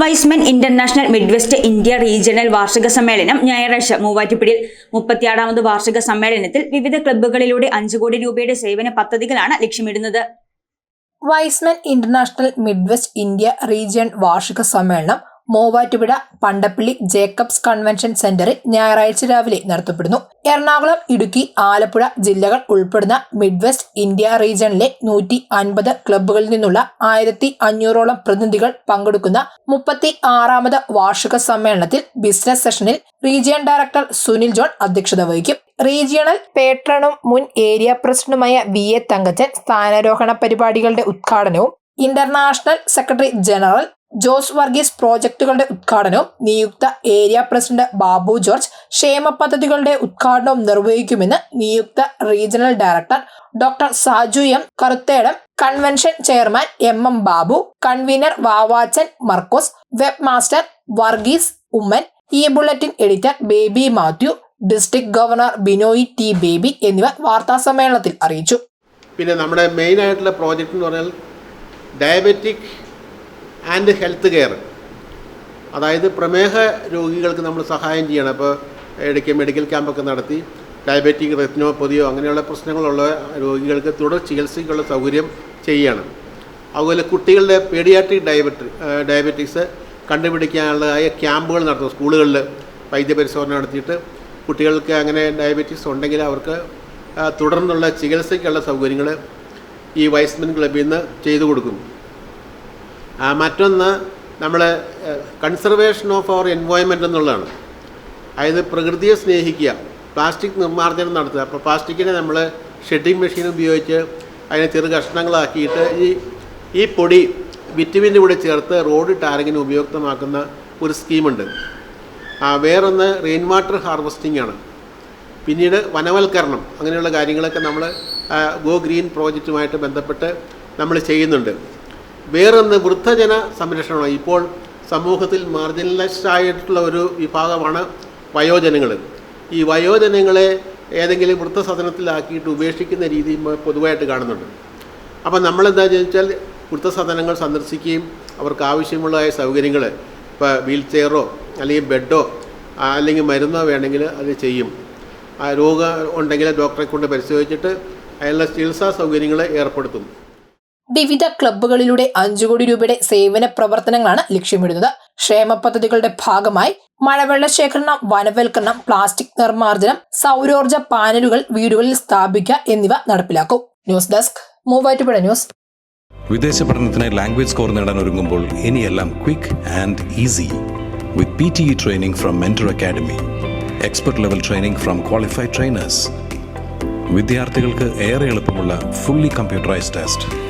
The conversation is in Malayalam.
Y's Men International Midwest India regional വാർഷിക സമ്മേളനം ഞായറാഴ്ച മൂവാറ്റുപുഴയിൽ. മുപ്പത്തിയാറാമത് വാർഷിക സമ്മേളനത്തിൽ വിവിധ ക്ലബ്ബുകളിലൂടെ അഞ്ചു കോടി രൂപയുടെ സേവന പദ്ധതികളാണ് ലക്ഷ്യമിടുന്നത്. Y's Men International Midwest India region വാർഷിക സമ്മേളനം മൂവാറ്റുപുഴ പണ്ടപ്പള്ളി ജേക്കബ്സ് കൺവെൻഷൻ സെന്ററിൽ ഞായറാഴ്ച രാവിലെ നടത്തപ്പെടുന്നു. എറണാകുളം ഇടുക്കി ആലപ്പുഴ ജില്ലകൾ ഉൾപ്പെടുന്ന മിഡ് വെസ്റ്റ് ഇന്ത്യ റീജിയണിലെ നൂറ്റി അൻപത് ക്ലബ്ബുകളിൽ നിന്നുള്ള ആയിരത്തി അഞ്ഞൂറോളം പ്രതിനിധികൾ പങ്കെടുക്കുന്ന മുപ്പത്തി ആറാമത് വാർഷിക സമ്മേളനത്തിൽ ബിസിനസ് സെഷനിൽ റീജിയൺ ഡയറക്ടർ സുനിൽ ജോൺ അധ്യക്ഷത വഹിക്കും. റീജിയണൽ പേട്രണും മുൻ ഏരിയ പ്രസിഡന്റുമായ വി എ തങ്കച്ചൻ സ്ഥാനാരോഹണ പരിപാടികളുടെ ഉദ്ഘാടനവും international secretary general Jose Varghese പ്രോജക്ടുകളുടെ ഉദ്ഘാടനവും നിയുക്ത ഏരിയ പ്രസിഡന്റ് ബാബു ജോർജ് ക്ഷേമ പദ്ധതികളുടെ ഉദ്ഘാടനവും നിർവഹിക്കുമെന്ന് നിയുക്ത regional director doctor Saju M Karuthedam convention chairman M M Babu convener Vavachan Markose web master Varghese Oommen E bulletin editor Baby Mathew district governor Binoy T Baby എന്നിവർ വാർത്താസമ്മേളനത്തിൽ അറിയിച്ചു. പിന്നെ നമ്മുടെ മെയിൻ ആയിട്ടുള്ള പ്രോജക്റ്റ് എന്ന് പറഞ്ഞാൽ ഡയബറ്റിക് ആൻഡ് ഹെൽത്ത് കെയർ അതായത് പ്രമേഹ രോഗികൾക്ക് നമ്മൾ സഹായം ചെയ്യണം. അപ്പോൾ ഇടയ്ക്ക് മെഡിക്കൽ ക്യാമ്പൊക്കെ നടത്തി ഡയബറ്റിക് റെറ്റിനോപ്പതിയോ അങ്ങനെയുള്ള പ്രശ്നങ്ങളുള്ള രോഗികൾക്ക് തുടർ ചികിത്സയ്ക്കുള്ള സൗകര്യം ചെയ്യണം. അതുപോലെ കുട്ടികളുടെ പീഡിയാട്രിക് ഡയബറ്റി ഡയബറ്റിക്സ് കണ്ടുപിടിക്കാനുള്ളതായ ക്യാമ്പുകൾ നടത്തും. സ്കൂളുകളിൽ വൈദ്യപരിശോധന നടത്തിയിട്ട് കുട്ടികൾക്ക് അങ്ങനെ ഡയബറ്റിക്സ് ഉണ്ടെങ്കിൽ അവർക്ക് തുടർന്നുള്ള ചികിത്സയ്ക്കുള്ള സൗകര്യങ്ങൾ ഈ വൈസ്മെൻ ക്ലബിൽ നിന്ന് ചെയ്തു കൊടുക്കും. മറ്റൊന്ന് നമ്മൾ കൺസർവേഷൻ ഓഫ് അവർ എൻവയോൺമെന്റ് എന്നുള്ളതാണ്. അതായത് പ്രകൃതിയെ സ്നേഹിക്കുക പ്ലാസ്റ്റിക് നിർമ്മാർജനം നടത്തുക. അപ്പോൾ പ്ലാസ്റ്റിക്കിനെ നമ്മൾ ഷെഡിങ് മെഷീൻ ഉപയോഗിച്ച് അതിനെ ചെറു കഷ്ണങ്ങളാക്കിയിട്ട് ഈ ഈ പൊടി വിറ്റമിന്റെ കൂടെ ചേർത്ത് റോഡ് ടാറിങ്ങിന് ഉപയുക്തമാക്കുന്ന ഒരു സ്കീമുണ്ട്. വേറൊന്ന് റെയിൻ വാട്ടർ ഹാർവെസ്റ്റിംഗ് ആണ്. പിന്നീട് വനവൽക്കരണം അങ്ങനെയുള്ള കാര്യങ്ങളൊക്കെ നമ്മൾ ഗോ ഗ്രീൻ പ്രോജക്റ്റുമായിട്ട് ബന്ധപ്പെട്ട് നമ്മൾ ചെയ്യുന്നുണ്ട്. വേറൊന്ന് വൃദ്ധജന സംരക്ഷണമാണ്. ഇപ്പോൾ സമൂഹത്തിൽ മാർജിനലൈസ്ഡ് ആയിട്ടുള്ള ഒരു വിഭാഗമാണ് വയോജനങ്ങൾ ഈ വയോജനങ്ങളെ ഏതെങ്കിലും വൃദ്ധസദനത്തിലാക്കിയിട്ട് ഉപേക്ഷിക്കുന്ന രീതി പൊതുവായിട്ട് കാണുന്നുണ്ട്. അപ്പം നമ്മളെന്താ ചോദിച്ചാൽ വൃദ്ധസദനങ്ങൾ സന്ദർശിക്കുകയും അവർക്ക് ആവശ്യമുള്ളതായ സൗകര്യങ്ങൾ ഇപ്പോൾ വീൽ ചെയറോ അല്ലെങ്കിൽ ബെഡോ അല്ലെങ്കിൽ മരുന്നോ വേണമെങ്കിൽ അത് ചെയ്യും. ആ രോഗം ഉണ്ടെങ്കിൽ ഡോക്ടറെ കൊണ്ട് പരിശോധിച്ചിട്ട് അതിനുള്ള ചികിത്സാ സൗകര്യങ്ങൾ ഏർപ്പെടുത്തും. വിവിധ ക്ലബ്ബുകളിലൂടെ അഞ്ചു കോടി രൂപയുടെ സേവന പ്രവർത്തനങ്ങളാണ് ലക്ഷ്യമിടുന്നത്. ക്ഷേമ പദ്ധതികളുടെ ഭാഗമായി മഴവെള്ള ശേഖരണം വനവൽക്കരണം പ്ലാസ്റ്റിക് നിർമ്മാർജനം സൗരോർജ പാനലുകൾ വീടുകളിൽ സ്ഥാപിക്കുക എന്നിവ നടപ്പിലാക്കും. News desk Muvattupuzha news. വിദേശ പഠനത്തിന് ലാംഗ്വേജ് സ്കോർ നേടാൻ ഒരുങ്ങുമ്പോൾ ഇനിയെല്ലാം quick and easy with P T E training from Mentor Academy expert level training from qualified trainers. വിദ്യാർത്ഥികൾക്ക് ഏറെ എളുപ്പമുള്ള ഫുള്ളി കമ്പ്യൂട്ടറൈസ്ഡ് ടെസ്റ്റ്.